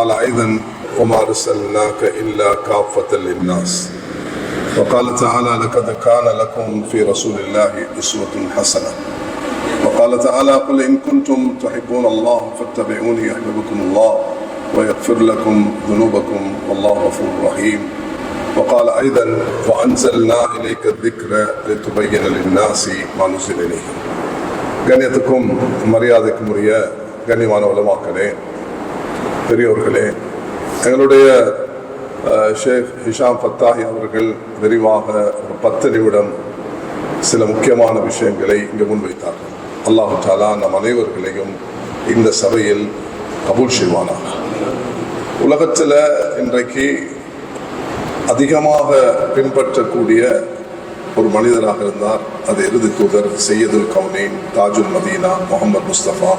وقال أيضا وما أرسلناك إلا كافة للناس وقال تعالى لقد كان لكم في رسول الله أسوة حسنة وقال تعالى قل إن كنتم تحبون الله فاتبعوني يحببكم الله ويغفر لكم ذنوبكم والله غفور رحيم وقال أيضا وأنزلنا إليك الذكر لتبين للناس ما نزل إليهم கண்ணியத்துக்கும் மரியாதைக்கும் உரிய கண்ணியமான உலமாக்களே பெரியோர்களே எங்களுடைய ஷேக் ஹிஷாம் ஃபத்தாஹி அவர்கள் விரிவாக ஒரு பத்து நிமிடம் சில முக்கியமான விஷயங்களை இங்கே முன்வைத்தார்கள் அல்லாஹு தாலா நம் அனைவர்களையும் இந்த சபையில் கபூல் செய்வானாக. உலகத்தில் இன்றைக்கு அதிகமாக பின்பற்றக்கூடிய ஒரு மனிதராக இருந்தார். அது இறுதி தூதர் சையதுல் கவுனேன் தாஜுல் மதீனா முகமது முஸ்தபா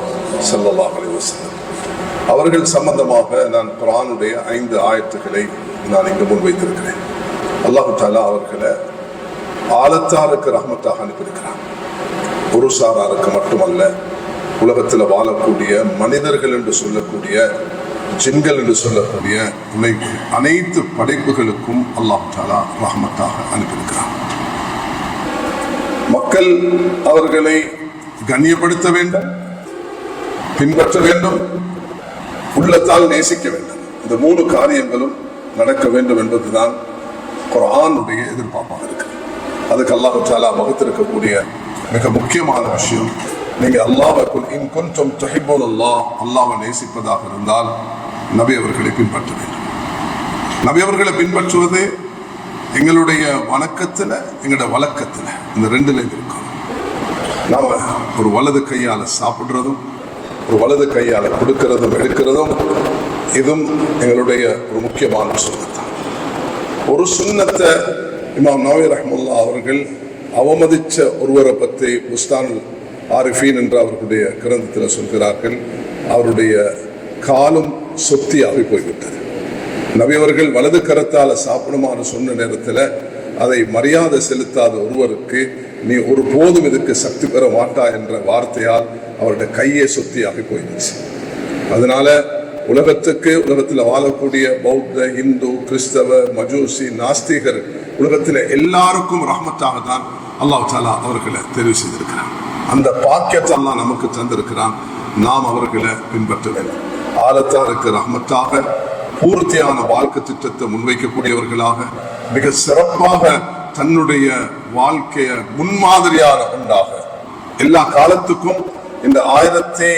ஸல்லல்லாஹு அலி வசன் அவர்கள் சம்பந்தமாக நான் குரானுடைய ஐந்து ஆயத்துக்களை நான் இங்கு முன்வைத்திருக்கிறேன் அல்லாஹு தாலா அவர்களை ஆலத்தாருக்கு ரஹமத்தாக அனுப்பியிருக்கிறான். ஒரு சாராருக்கு மட்டுமல்ல உலகத்தில் வாழக்கூடிய மனிதர்கள் என்று சொல்லக்கூடிய ஜின்கள் என்று சொல்லக்கூடிய உலை அனைத்து படைப்புகளுக்கும் அல்லாஹ் தாலா ரஹமத்தாக அனுப்பியிருக்கிறான். மக்கள் அவர்களை கண்ணியப்படுத்த வேண்டும் பின்பற்ற வேண்டும். உள்ளத்தால் நேசிக்க வேண்டும். இந்த மூணு காரியங்களும் நடக்க வேண்டும் என்பதுதான் குரானுடைய எதிர்பார்ப்பாக இருக்கு அதுக்கு அல்லாஹ் தாலா வகுத்திருக்கக்கூடிய மிக முக்கியமான விஷயம் நீங்க அல்லாவை இன் கொஞ்சம் துஹிப்பூன் அல்லாஹ் நேசிப்பதாக இருந்தால் நபி அவர்களை பின்பற்ற வேண்டும். நபி அவர்களை பின்பற்றுவது எங்களுடைய வணக்கத்துல எங்களோட வழக்கத்துல இந்த ரெண்டுல இருக்கும் நாம ஒரு வலது கையால சாப்பிடுறதும் ஒரு வலது கையால் கொடுக்கிறதும் எடுக்கிறதும் இதுவும் எங்களுடைய ஒரு முக்கியமான சுண்ணத்தான் ஒரு சுண்ணத்தை இமாம் நவி ரஹமுல்லா அவர்கள் அவமதிச்ச ஒருவரை பற்றி புஸ்தான் ஆரிஃபீன் என்று அவர்களுடைய கிரந்தத்தில் சொல்கிறார்கள். அவருடைய காலும் சொத்தியாகி போய்விட்டது. நபி அவர்கள் வலது கரத்தால் சாப்பிடுமாறு சொன்ன நேரத்தில் அதை மரியாதை செலுத்தாத ஒருவருக்கு நீ ஒரு போதும் இதுக்கு சக்தி பெற மாட்டா என்ற வார்த்தையால் அவருடைய கையை சுத்தியாகி போயிருந்துச்சு அதனால உலகத்துக்கு உலகத்தில் வாழக்கூடிய பௌத்த இந்து கிறிஸ்தவ மஜூசி நாஸ்திகர் உலகத்தில் எல்லாருக்கும் ரஹமத்தாக தான் அல்லாஹ் தாலா அவர்களை தெரிவு செய்திருக்கிறான். அந்த பாக்கியத்தை எல்லாம் நமக்கு தந்திருக்கிறான். நாம் அவர்களை பின்பற்ற வேண்டும் ஆலத்தாருக்கு ரஹ்மத்தாக பூர்த்தியான வாழ்க்கை திட்டத்தை முன்வைக்கக்கூடியவர்களாக மிக சிறப்பாக தன்னுடைய வாழ்க்கைய முன்மாதிரியான உண்டாக எல்லா காலத்துக்கும் இந்த ஆயிரத்தி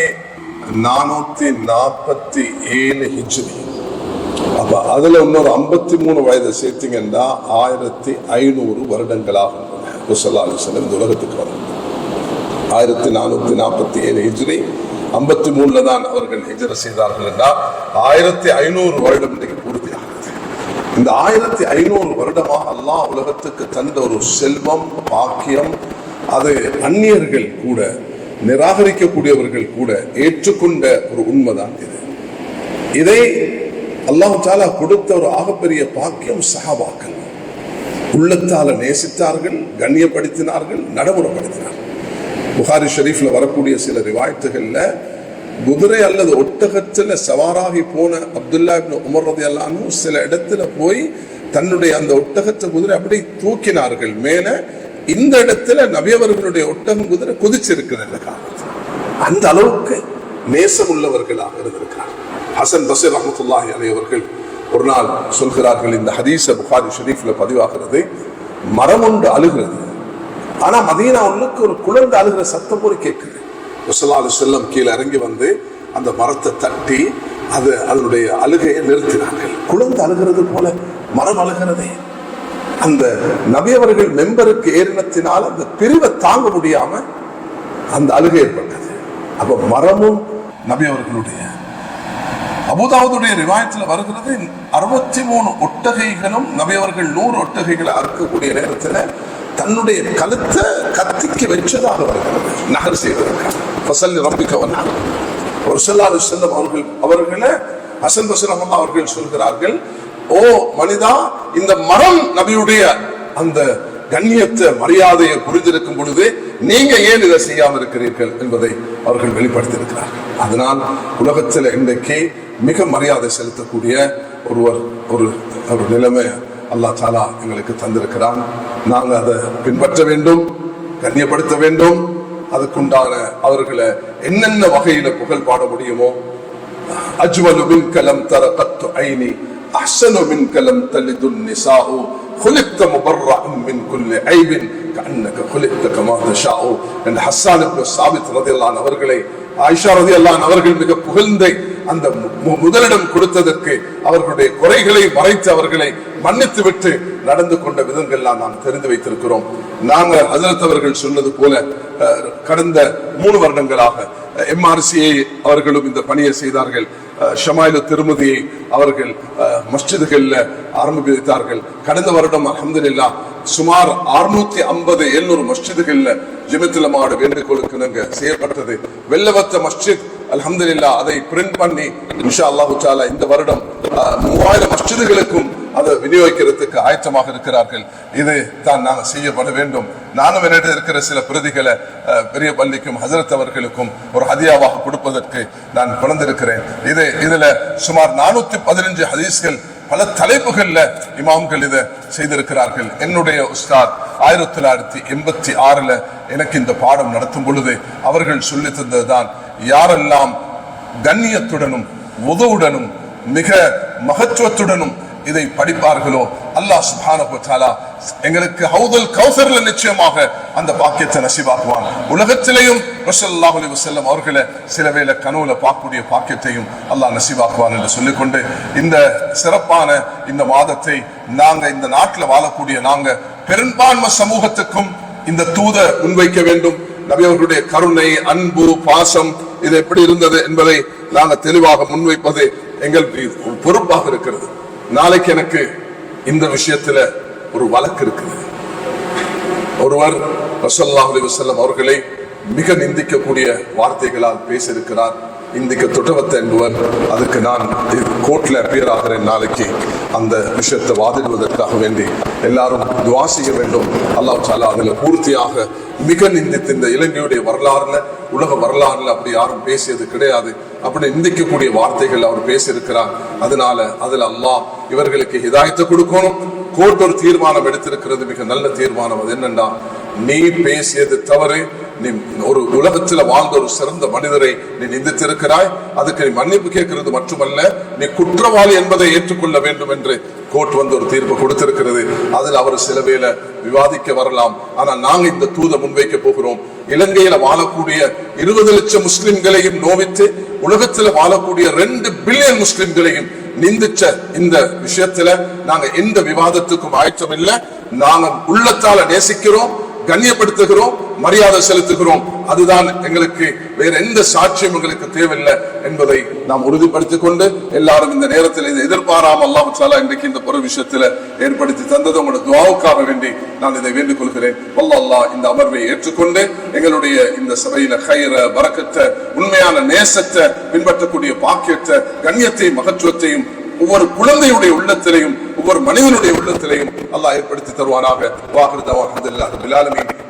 நானூத்தி நாற்பத்தி ஏழு ஹிஜ்ரி. அப்ப அதுல இன்னொரு ஐம்பத்தி மூணு வயதை சேர்த்தீங்கன்னா ஆயிரத்தி ஐநூறு வருடங்களாக செல்லம் இந்த உலகத்துக்கு வரும். ஆயிரத்தி நானூத்தி நாற்பத்தி ஏழு ஹிஜ்ரி ஐம்பத்தி மூணுல தான் அவர்கள் ஹிஜ்ர செய்தார்கள் என்றால் ஆயிரத்தி ஐநூறு வருடம் இன்றைக்கு பூர்த்தியாகிறது. இந்த ஆயிரத்தி ஐநூறு வருடமா அல்லாஹ் உலகத்துக்கு தந்த ஒரு செல்வம் பாக்கியம் அது அந்நியர்கள் கூட நிராகரிக்கக்கூடியவர்கள் கூட ஏற்றுக்கொண்ட ஒரு உண்மைதான் இது. இதை அல்லாஹு தாலா கொடுத்த ஒரு ஆகப்பெரிய பாக்கியம் சஹாபாக்கள். உள்ளத்தால நேசித்தார்கள் கண்ணியப்படுத்தினார்கள் நடைமுறைப்படுத்தினார்கள். புகாரி ஷரீஃப்ல வரக்கூடிய சில ரிவாயத்துகள்ல குதிரை அல்லது ஒட்டகத்துல சவாராகி போன அப்துல்லா இப்னு உமர் ரதி அல்லானும் சில இடத்துல போய் தன்னுடைய அந்த ஒட்டகத்தை குதிரை அப்படி தூக்கினார்கள். மேல இந்த இடத்துல நபியவர்களுடைய ஒட்டகம் குதிரை குதிச்சிருக்குது இந்த காலத்தில் அந்த அளவுக்கு நேசம் உள்ளவர்களாக இருந்திருக்கிறார். ஹசன் பசீர் அஹமத்துல்லாஹி அலி அவர்கள் ஒரு நாள் சொல்கிறார்கள் இந்த ஹதீஸ புகாரி ஷரீஃப்ல பதிவாகிறது மரம் ஒன்று அழுகிறது. ஆனா மதீனா உள்ளுக்கு ஒரு குழந்தை அழுகிற சத்தம் போல கேட்குது. ரசல்லாலு செல்லம் கீழே இறங்கி வந்து அந்த மரத்தை தட்டி அது அதனுடைய அழுகையை நிறுத்தினார்கள். குழந்தை அழுகிறது போல மரம் அழுகிறதே. அந்த நபியவர்கள் மெம்பருக்கு ஏறினத்தினால் அந்த பிரிவை தாங்க முடியாம அந்த அழுகை ஏற்பட்டது. அப்ப மரமும் நபியவர்களுடைய அபுதாவுடைய ரிவாயத்தில் வருகிறது அறுபத்தி மூணு ஒட்டகைகளும் நபியவர்கள் நூறு ஒட்டகைகளை அறுக்கக்கூடிய நேரத்தில் தன்னுடைய கழுத்தை கத்திக்கு வச்சதாக வருகிறது. நகர் செய்திருக்கிறார் ஃபசல் ரம்பிக்கவன் ஒரு செல்லாது செல்லும் அவர்கள் அவர்களை அசன் பசன் அவர்கள் சொல்கிறார்கள் ஓ மனிதா இந்த மரம் நபியுடைய அந்த கண்ணியத்தை மரியாதையை புரிந்திருக்கும் பொழுது நீங்க ஏன் இதை செய்யாமல் இருக்கிறீர்கள் என்பதை அவர்கள் வெளிப்படுத்தியிருக்கிறார்கள் அதனால் உலகத்தில் இன்றைக்கு மிக மரியாதை செலுத்தக்கூடிய ஒருவர் ஒரு ஒரு நிலைமை அல்லா சாலா எங்களுக்கு தந்திருக்கிறான். நாங்கள் அதை பின்பற்ற வேண்டும் கண்ணியப்படுத்த வேண்டும். அதுக்குண்டான அவர்களை என்னென்ன வகையில புகழ் பாட முடியுமோ அஜ்வலுவின் கலம் தர தத்து ஐனி أحسن منك لم تلد النساء خلقت مبرعا من كل عيب كأنك خلقت كما تشاء என்று ஹஸ்ஸான் இப்னு சாபித் ரலியல்லாஹு அன்ஹு அவர்களை ஆயிஷா ரலியல்லாஹு அன்ஹா அவர்கள் மிக புகழ்ந்த அந்த மு- முதலிடம் கொடுத்ததற்கு அவர்களுடைய குறைகளை மறைத்து அவர்களை மன்னித்து விட்டு நடந்து கொண்ட விதங்கள்லாம் நாம் தெரிந்து வைத்திருக்கிறோம் நாங்க ஹசரத் அவர்கள் சொன்னது போல அஹ், கடந்த மூணு வருடங்களாக எம்ஆர்சியை அவர்களும் இந்த பணியை செய்தார்கள் அஹ், ஷமாயில திருமதியை அவர்கள் மஸ்ஜிதுகளில் மஸ்ஜிதுகள்ல ஆரம்பித்தார்கள் கடந்த வருடம் அல்ஹம்துலில்லாஹ் சுமார் 650 ஐம்பது எழுநூறு மஸ்ஜிதுகள்ல மாடு வேண்டுகோளுக்கு நாங்க செய்யப்பட்டது. வெள்ளவத்த மஸ்ஜித் அலமதுல்லா அதை பிரிண்ட் பண்ணி இன்ஷா அல்லாஹு இந்த வருடம் மூவாயிரம் மஸ்ஜிதுகளுக்கும் அதை விநியோகிக்கிறதுக்கு ஆயத்தமாக இருக்கிறார்கள். இது தான் நாங்கள் செய்யப்பட வேண்டும். நானும் என்னிடம் இருக்கிற சில பிரதிகளை அஹ், பெரிய பள்ளிக்கும் ஹசரத் அவர்களுக்கும் ஒரு ஹதியாவாக கொடுப்பதற்கு நான் பிறந்திருக்கிறேன். இது இதுல சுமார் நானூத்தி பதினஞ்சு ஹதீஸ்கள் பல தலைப்புகள்ல இமாம்கள் இதை செய்திருக்கிறார்கள். என்னுடைய உஸ்தாத் ஆயிரத்தி தொள்ளாயிரத்தி எண்பத்தி ஆறுல எனக்கு இந்த பாடம் நடத்தும் பொழுது அவர்கள் சொல்லி தந்ததுதான் யாரெல்லாம் கண்ணியத்துடனும் உதவுடனும் மிக மகத்துவத்துடனும் இதை படிப்பார்களோ? அல்லாஹ் சுப்ஹானஹு எங்களுக்கு ஹவுதல் கௌசர்ல நிச்சயமாக அந்த பாக்கியத்தை நசிபாக்குவான். உலகத்திலேயும் ரசூலுல்லாஹி அலைஹி வஸல்லம் அவர்களை சில வேளை கனவுல பார்க்கக்கூடிய பாக்கியத்தையும் அல்லாஹ் நசிவாக்குவான் என்று சொல்லிக்கொண்டு இந்த சிறப்பான இந்த மாதத்தை நாங்க இந்த நாட்டில் வாழக்கூடிய நாங்க பெரும்பான்மை சமூகத்துக்கும் இந்த தூத முன்வைக்க வேண்டும். நபி அவர்களுடைய கருணை அன்பு பாசம் இது எப்படி இருந்தது என்பதை நாங்க தெளிவாக முன்வைப்பது எங்கள் பொறுப்பாக இருக்கிறது. நாளைக்கு எனக்கு இந்த விஷயத்துல ஒரு வழக்கு இருக்குது. ஒருவர் ரசல்லாஹ் அலைஹி அவர்களை மிக நிந்திக்கக்கூடிய வார்த்தைகளால் பேசியிருக்கிறார். இந்திக்க துட்டவத்தை என்பவர் அதுக்கு நான் கோர்ட்ல அப்பியர் ஆகிறேன் நாளைக்கு. அந்த விஷயத்தை வாதிடுவதற்காக வேண்டி எல்லாரும் துவா செய்ய வேண்டும். அல்லாஹ் சாலா அதுல பூர்த்தியாக மிக நிந்தித்து இந்த இலங்கையுடைய வரலாறுல உலக வரலாறுல அப்படி யாரும் பேசியது கிடையாது. அப்படி நிந்திக்கக்கூடிய வார்த்தைகள் அவர் பேசியிருக்கிறார். அதனால அதுல அல்லாஹ் இவர்களுக்கு ஹிதாயத்தை கொடுக்கணும். கோர்ட் ஒரு தீர்மானம் எடுத்திருக்கிறது. மிக நல்ல தீர்மானம். அது என்னன்னா நீ பேசியது தவறு. நீ ஒரு உலகத்துல வாழ்ந்த ஒரு சிறந்த மனிதரை நீ நிந்தித்திருக்கிறாய். அதுக்கு நீ மன்னிப்பு கேட்கிறது மட்டுமல்ல நீ குற்றவாளி என்பதை ஏற்றுக்கொள்ள வேண்டும் என்று கோர்ட் வந்து ஒரு தீர்ப்பு கொடுத்திருக்கிறது. அதில் அவர் சில வேலை விவாதிக்க வரலாம். ஆனால் நாங்க இந்த தூத முன்வைக்க போகிறோம். இலங்கையில வாழக்கூடிய இருபது லட்சம் முஸ்லிம்களையும் நோவித்து உலகத்துல வாழக்கூடிய ரெண்டு பில்லியன் முஸ்லிம்களையும் நிந்திச்ச இந்த விஷயத்துல நாங்க எந்த விவாதத்துக்கும் ஆயத்தம் இல்லை. நாங்க உள்ளத்தால நேசிக்கிறோம் கண்ணியப்படுத்துகிறோம். மரியாதை செலுத்துகிறோம். அதுதான் எங்களுக்கு வேற எந்த சாட்சியம் எங்களுக்கு தேவையில்லை என்பதை நாம் உறுதிப்படுத்திக் கொண்டு எல்லாரும் இந்த நேரத்தில் இதை எதிர்பாராமல் அல்லாஹ் இன்றைக்கு இந்த பொருள் விஷயத்துல ஏற்படுத்தி தந்தது. உங்களோட துவாவுக்காக வேண்டி நான் இதை வேண்டிக் கொள்கிறேன் இந்த அமர்வை ஏற்றுக்கொண்டு எங்களுடைய இந்த சபையில கயிற வரக்கத்தை உண்மையான நேசத்தை பின்பற்றக்கூடிய பாக்கியத்தை கண்ணியத்தையும் மகத்துவத்தையும் ஒவ்வொரு குழந்தையுடைய உள்ளத்திலையும் ஒவ்வொரு மனிதனுடைய உள்ளத்திலையும் அல்லாஹ் ஏற்படுத்தி தருவானாக. வாஹிர் தவா அல்ஹம்துலில்லாஹி